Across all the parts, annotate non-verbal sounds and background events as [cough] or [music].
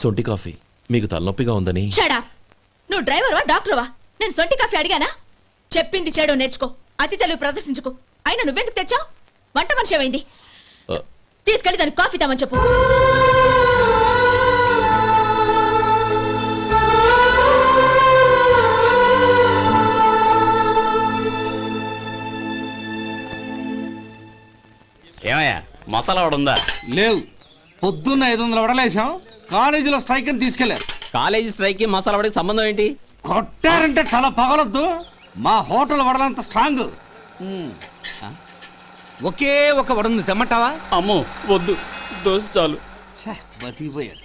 సొంటి కాఫీ. మీకు తలనొప్పిగా ఉందని. షడా నువ్వు డ్రైవర్వా డాక్టర్వా? నేను సొంటి కాఫీ అడిగానా? చెప్పింది చేయడం నేర్చుకో. అతి తెలివి ప్రదర్శించుకో. అయినా నువ్వెందుకు తెచ్చావు? వంట మనిషి ఏమైంది? తీసుకెళ్ళి దానికి కాఫీ తామని చెప్పు. ఏమయ్యా మసాలా వాడు ఉందా? లేవు. పొద్దున్న ఐదు వందల వడలేసాం. కాలేజీలో స్ట్రైక్ అని తీసుకెళ్ళారు కాలేజీ స్ట్రైక్కి మసాలా వాడికి సంబంధం ఏంటి? కొట్టారంటే తల పగలొద్దు. మా హోటల్ వడలంత స్ట్రాంగ్. ఒకే ఒక వడుంది తెమ్మంటావా? అమ్మో వద్దు. దోశ చాలు. బతికిపోయాడు.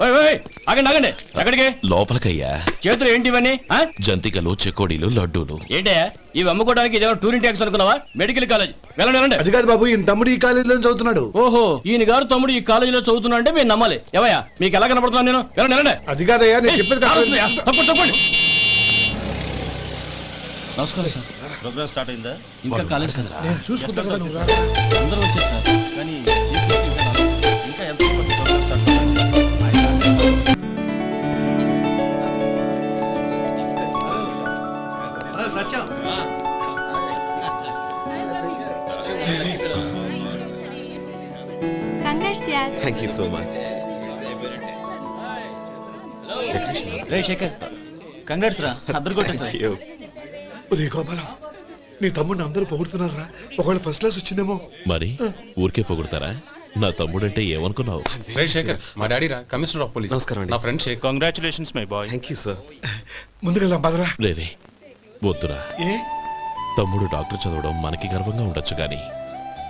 పద ఆగండి ఆగండి. ఎక్కడికి? లోపలికయ్యా. చేతులు ఏంటి ఇవన్నీ ఆ? జంతికలు చెకోడీలు లడ్డూలు. ఏంటే ఇవి అమ్ముకోవడానికి ఇదేమో టూరింగ్ ట్యాక్స్ అనుకున్నావా? Medical college. వెళ్ళండి వెళ్ళండి. అది కాదు బాబు ఈయన తమ్ముడు ఈ కాలేజీలో చదువుతున్నాడు. ఓహో ఈయన గారు తమ్ముడు ఈ కాలేజీలో చదువుతున్నా అంటే మీరు నమ్మాలి. ఏవయ్యా మీకు ఎలా కనపడుతున్నాను నేను? వెళ్ళండి వెళ్ళండి. అది కాదయ్యా నేను చెప్పేది కారు కాదు. వస్తుందయ్యా. తప్పండి తప్పండి నమస్కారం సార్. ప్రోగ్రామ్ స్టార్ట్ అయిందా? ఇంకా కాలేజ్ కదా నేను చూసుకుంటా కదా నువ్వు రా. అందరూ వచ్చారు సార్ కానీ ఇంకా ఎంత థ్యాంక్ యూ సో మచ్ రే శేఖర్ కంగ్రాట్స్ రా అద్దరు కొట్టేసా ఒరే గోపాలం నీ తమ్ముడిని అందరూ పొగుడుతున్నారా? ఒకవేళ ఫస్ట్ క్లాస్ వచ్చిందేమో. మరి ఊరికే పొగుడతారా? నా తమ్ముడంటే ఏమనుకున్నావు? రే శేఖర్ మా డాడీ రా కమిషనర్ ఆఫ్ పోలీస్. నమస్కారం అండి. నా friend Shekhar. Congratulations my boy thank you sir ముందుకెళ్దాం పదరా. లేదే వద్దురా. ఏ? తమ్ముడు డాక్టర్ చదవడం మనకి గర్వంగా ఉండొచ్చు కానీ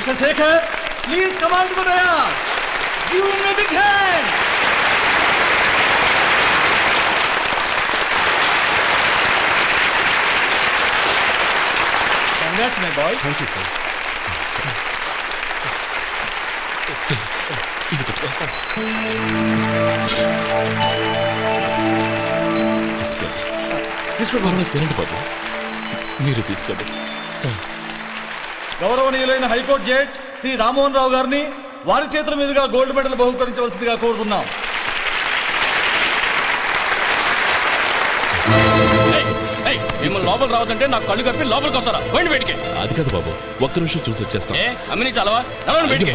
Mister Shekhar please come and to dais give me big hand congrats my boy thank you sir ఇది పెట్టుకో. తీసుకోండి తీసుకోండి పర్వాలేదు, తినండి బాబు. మీరు తీసుకోండి గౌరవనీయులైన high court judge Shri Rammohan Rao గారిని వారి చేతుల మీదుగా గోల్డ్ మెడల్ బహుకరించవలసిందిగా కోరుతున్నాం. ఏయ్, ఏయ్, మిమ్మల్ని లోపల రావద్దంటే నాకు కళ్ళు కప్పి లోపలికి వస్తారా? పోయింది బయటికి. అది కాదు బాబు ఒక్క నిమిషం చూసి వచ్చేస్తాం. అమ్మిని చాలవా? నడవండి బయటికి.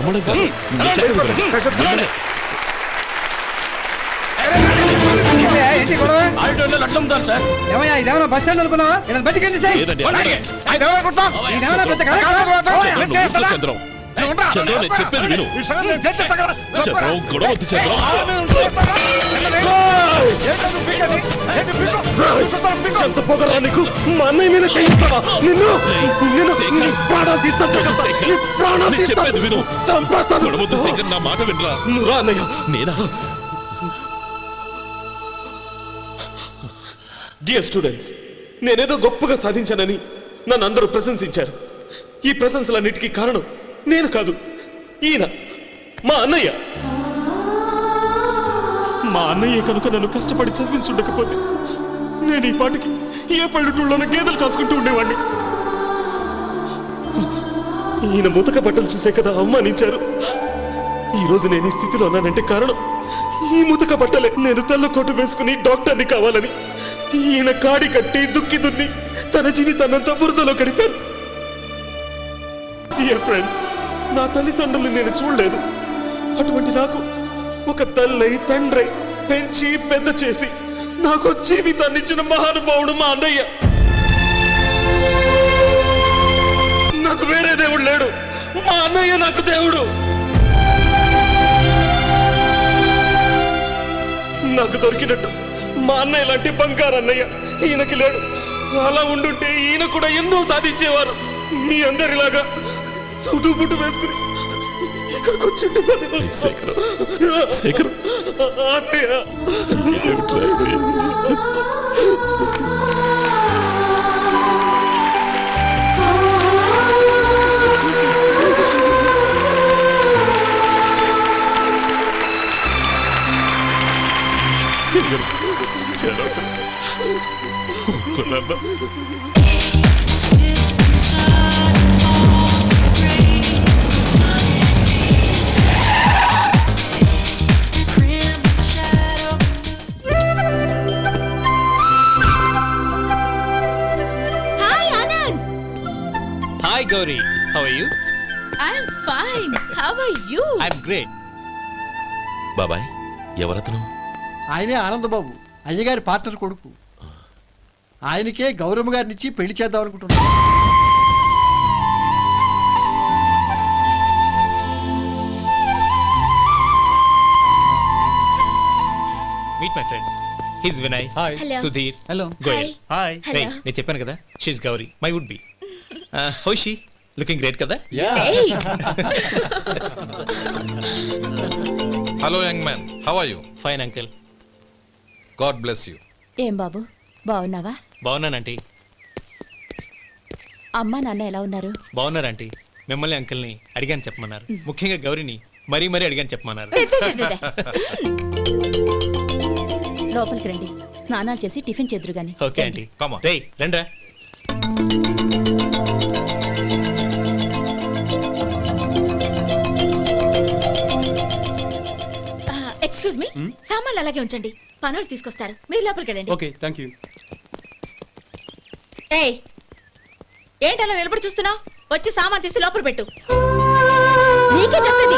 హ్మ్, నడవండి. ఆడిటోరియంలో లడ్లు అమ్ముతారు సార్. ఏమయ్యా ఇదేమన్నా బస్ స్టాండ్ అనుకున్నావా? ఇలా బయటికి వెళ్ళి లేదండి, బయటికి. ఇదేమన్నా పెద్ద కళ కాదు. చంద్రం, నువ్వు ఊరుకో, చంద్రం చంద్రం నేను చెప్పేది విను చంద్రం గొడవ వద్దు చంద్రం ఎంత పొగరా నీకు? మా అన్నయ్య మీద చేయిస్తావా? నిన్ను? నిన్ను శేఖర్. నీ ప్రాణాలు. నీ ప్రాణాలు. చెప్పేది విను. చంపేస్తాను. గొడవద్దు శేఖర్ నా మాట వినరా? నువ్వు రా అన్నయ్య. నేనా? డియర్ స్టూడెంట్స్ నేనేదో గొప్పగా సాధించానని నన్ను అందరూ ప్రశంసించారు. ఈ ప్రశంసలన్నిటికీ కారణం నేను కాదు ఈయన మా అన్నయ్య. మా అన్నయ్య కనుక నన్ను కష్టపడి చదివించుండకపోతే నేను ఈ పాటికి ఏ పల్లెటూళ్ళలోనూ గేదెలు కాసుకుంటూ ఉండేవాడిని ఈయన ముతక బట్టలు చూసే కదా అవమానించారు. ఈరోజు నేను ఈ స్థితిలో ఉన్నానంటే కారణం ఈ ముతక బట్టలే. నేను తెల్ల కోటు వేసుకుని డాక్టర్ని కావాలని. ఈయన కాడి కట్టి దుక్కి దున్ని తన జీవితాన్నంతా బురదలో గడిపాను. డియర్ ఫ్రెండ్స్ నా తల్లిదండ్రులు నేను చూడలేదు. అటువంటి నాకు ఒక తల్లై తండ్రి పెంచి పెద్ద చేసి నాకు జీవితాన్ని ఇచ్చిన మహానుభావుడు మా అన్నయ్య. నాకు వేరే దేవుడు లేడు. మా అన్నయ్య నాకు దేవుడు. నాకు దొరికినట్టు మా అన్నయ్య లాంటి బంగారు అన్నయ్య ఈయనకి లేడు. అలా ఉండుంటే ఈయన కూడా ఎన్నో సాధించేవారు. మీ అందరిలాగా సుదుబుట్టు వేసుకుని శేఖర్ శేఖర్. అన్నయ్య. ఊరుకోనన్నా. Hi Gauri how are you I'm fine how are you I am great బాబాయ్ ఎవరతను? ఆయనే ఆనందబాబు అయ్యగారి పార్ట్నర్ కొడుకు. ఆయనకే గౌరమ్మ గారిని ఇచ్చి పెళ్ళి చేద్దాం అనుకుంటున్నాను meet my friends his Vinay hi hello Sudhir hello Goyal hi hello నేను చెప్పాను కదా she's Gauri my would be how's she looking great కదా? Hello young man how are you fine uncle God bless you ఏం బాబు? బాగున్నావా? బాగున్నానంటీ అమ్మా నాన్న ఎలా ఉన్నారు? బాగున్నారు ఆంటీ. మిమ్మల్ని అంకిల్ని అడిగాను చెప్పమన్నారు. ముఖ్యంగా గౌరీని మరీ మరీ అడిగాను చెప్పమన్నారు. లోపలికి రండి. స్నానాలు చేసి టిఫిన్ చేదురు గాని. Okay aunty. Come on. రేయ్ రండ్రా. Excuse me. సామాన్లు అలాగే ఉంచండి. పనులు తీసుకొస్తారు. మీరు లోపలికి వెళ్ళండి ఓకే థ్యాంక్ యూ ఏయ్ ఏంటలా నిలబడి చూస్తున్నావు? వచ్చి సామాన్ తీసి లోపల పెట్టు. నీకే చెప్పేది.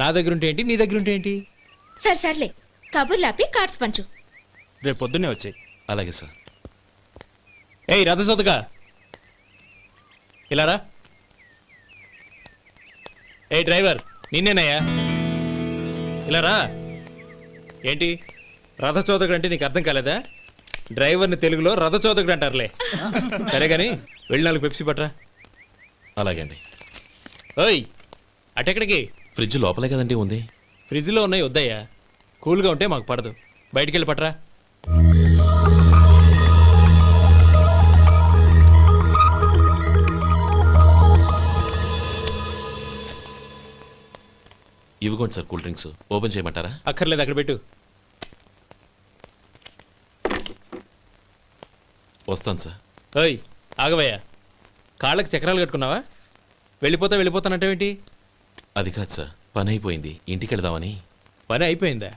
నా దగ్గర ఉంటే ఏంటి? నీ దగ్గర ఉంటే ఏంటి? సరే సర్లే. కబుర్లు ఆపి కార్డ్స్ పంచు. రేపు పొద్దున్నే వచ్చాయి. అలాగే సార్. ఏయ్ రథసోదగా ఇలారా ఏ డ్రైవర్ నిన్నేనయ్యా? ఇలారా ఏంటి? రథచోదకుడు అంటే నీకు అర్థం కాలేదా? డ్రైవర్ని తెలుగులో రథచోదకుడు అంటారులే. సరే కానీ వెళ్ళి నాలుగు పెప్సీ పట్రా అలాగే అండి. ఓయ్ అటెక్కడికి? ఫ్రిడ్జ్ లోపలే కదండి ఉంది. ఫ్రిడ్జ్లో ఉన్నాయి వద్దయ్యా. కూల్గా ఉంటే మాకు పడదు. బయటికి వెళ్ళి పట్రా. ఇవ్వకోండి సార్ కూల్ డ్రింక్స్. ఓపెన్ చేయమంటారా? అక్కర్లేదు అక్కడ పెట్టు. వస్తాను సార్. ఓయ్ ఆగవయ్యా. కాళ్ళకి చక్రాలు కట్టుకున్నావా? వెళ్ళిపోతా వెళ్ళిపోతానంటావేంటి? అది కాదు సార్. పని అయిపోయింది ఇంటికి వెళదామని. పని అయిపోయిందా?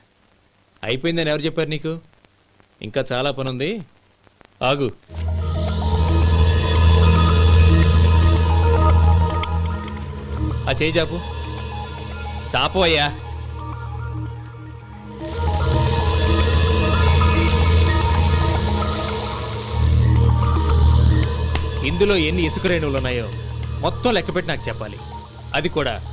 అయిపోయిందని ఎవరు చెప్పారు నీకు? ఇంకా చాలా పని ఉంది ఆగు. ఆ చేయి చాపు. చాపు అయ్యా. ఇందులో ఎన్ని ఇసుక రేణువులు ఉన్నాయో మొత్తం లెక్కపెట్టి నాకు చెప్పాలి. అది కూడా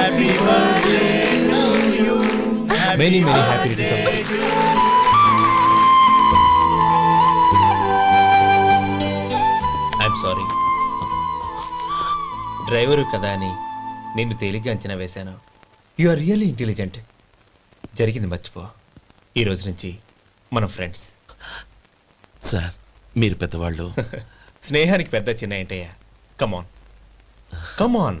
Many many happy returns I'm sorry driver కదా అని నిన్ను తేలిగ్గా అంచనా వేశాను. యు ఆర్ రియల్లీ ఇంటెలిజెంట్ జరిగింది మర్చిపో. ఈ రోజు నుంచి మనం ఫ్రెండ్స్ సార్ మీరు పెద్దవాళ్ళు. [laughs] స్నేహానికి పెద్ద చిన్న ఏంటయ్యా? కమాన్ కమాన్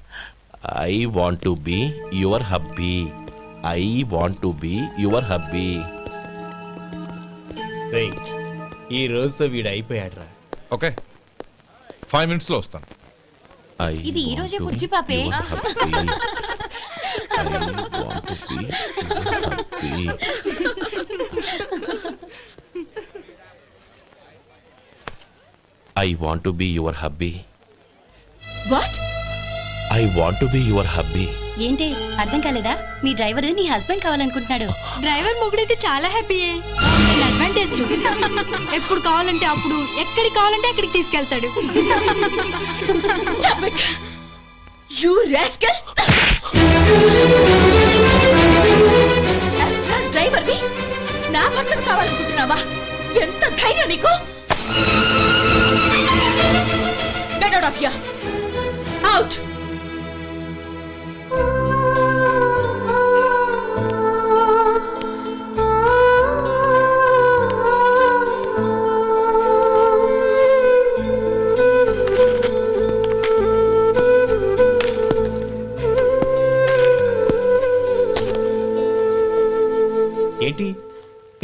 I want to be your hubby I want to be your hubby ఈ రోజుతో వీడు అయిపోయాడురా. ఓకే. ఫైవ్ మినిట్స్లో వస్తాను. ఇది ఈ రోజే బుజ్జి పాపే. I want to be your hubby what I want to be your hubby ఏంటి? అర్థం కాలేదా? మీ డ్రైవర్ నీ హస్బెండ్ కావాలనుకుంటున్నాడు. డ్రైవర్ మొగుడైతే చాలా హ్యాపీయే అడ్వాంటేజ్ ఎప్పుడు కావాలంటే అప్పుడు ఎక్కడికి కావాలంటే అక్కడికి తీసుకెళ్తాడు. స్టాప్ రాస్కల్ డ్రైవర్ వి నా భర్తను కావాలనుకుంటున్నావా? ఎంత ధైర్యం నీకు? Get out of here out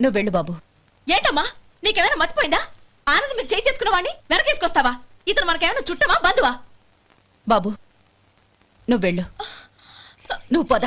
నువ్వు వెళ్ళు బాబు. ఏంటమ్మా? నీకేమైనా మర్చిపోయిందా? ఆనందం మీరు చేయి చేసుకున్న వాడిని వెనకేసుకొస్తావా? ఇతను మనకేమైనా చుట్టమా బంధువా? బాబు నువ్వు వెళ్ళు. నువ్వు పద.